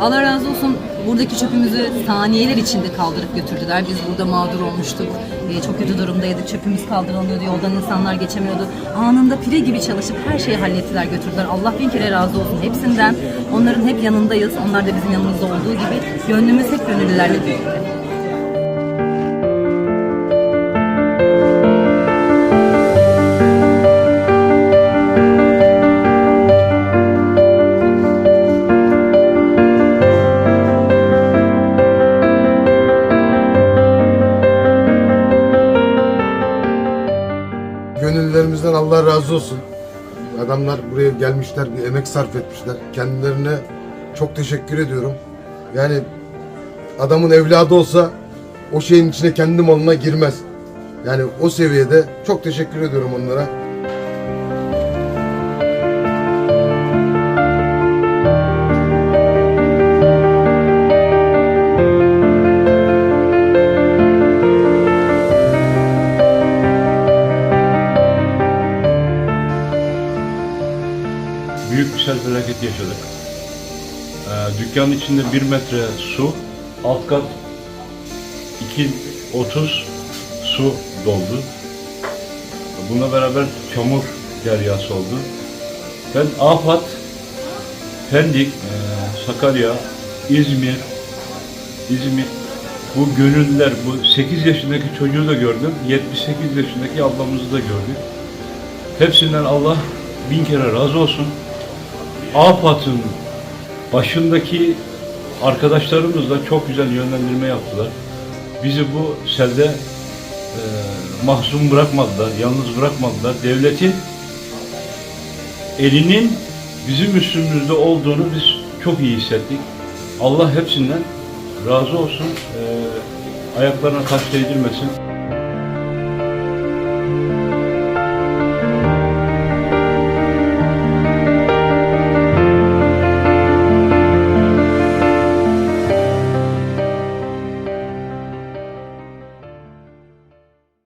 Allah razı olsun buradaki çöpümüzü saniyeler içinde kaldırıp götürdüler. Biz burada mağdur olmuştuk. Ee, çok kötü durumdaydık. Çöpümüz kaldırılmıyordu. Yoldan insanlar geçemiyordu. Anında pire gibi çalışıp her şeyi hallettiler götürdüler. Allah bin kere razı olsun hepsinden. Onların hep yanındayız. Onlar da bizim yanımızda olduğu gibi. Gönlümüz hep gönüllülerle büyüdü. Gönüllülerimizden Allah razı olsun. Adamlar buraya gelmişler, bir emek sarf etmişler. Kendilerine çok teşekkür ediyorum. Yani adamın evladı olsa o şeyin içine kendi malına girmez. Yani o seviyede çok teşekkür ediyorum onlara. Büyük bir sel felaketi yaşadık. Ee, dükkanın içinde bir metre su, alt kat 2.30 su doldu. Bununla beraber çamur deryası oldu. Ben Afat, Pendik, e, Sakarya, İzmir, İzmir, bu gönüllüler, bu 8 yaşındaki çocuğu da gördüm, 78 yaşındaki ablamızı da gördük. Hepsinden Allah bin kere razı olsun. AFAD'ın başındaki arkadaşlarımız da çok güzel yönlendirme yaptılar. Bizi bu selde e, mahzun bırakmadılar, yalnız bırakmadılar. Devletin elinin bizim üstümüzde olduğunu biz çok iyi hissettik. Allah hepsinden razı olsun. E, ayaklarına taş değdirmesin.